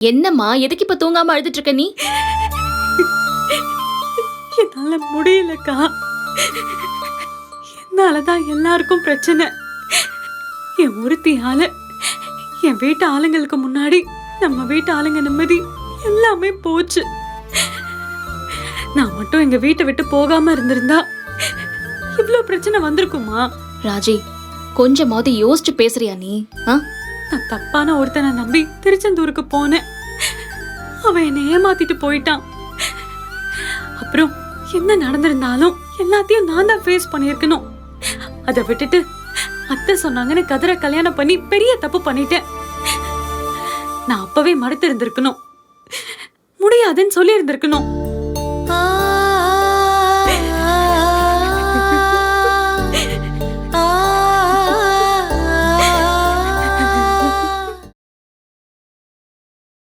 என்னம்மா எதுக்கு இப்ப தூங்காம அழுதுட்டு இருக்க நீ? என்னால முடியலக்கா. என்னாலதான் எல்லாருக்கும் பிரச்சனை. என் ஒருத்தியால என் வீட்டு ஆளுங்களுக்கு முன்னாடி நம்ம வீட்டு ஆளுங்க நிம்மதி எல்லாமே போச்சு. நான் மட்டும் எங்க வீட்டை விட்டு போகாம இருந்திருந்தா இவ்ளோ பிரச்சனை வந்திருக்குமா? ராஜி கொஞ்சமாவது யோசிச்சு பேசுறியா நீ? ஆ? நான் தப்பான ஒருத்தனை நம்பி திருச்செந்தூருக்கு போனேன். அவன் என்னை ஏமாத்திட்டு போயிட்டான். அப்புறம் என்ன நடந்திருந்தாலும் எல்லாத்தையும் நான் தான் ஃபேஸ் பண்ணியிருக்கணும். அதை விட்டுட்டு அத்தை சொன்னாங்கன்னு கதிரை கல்யாணம் பண்ணி பெரிய தப்பு பண்ணிட்டேன். நான் அப்பவே மறுத்து இருந்திருக்கணும் முடியாதுன்னு சொல்லி இருந்திருக்கணும்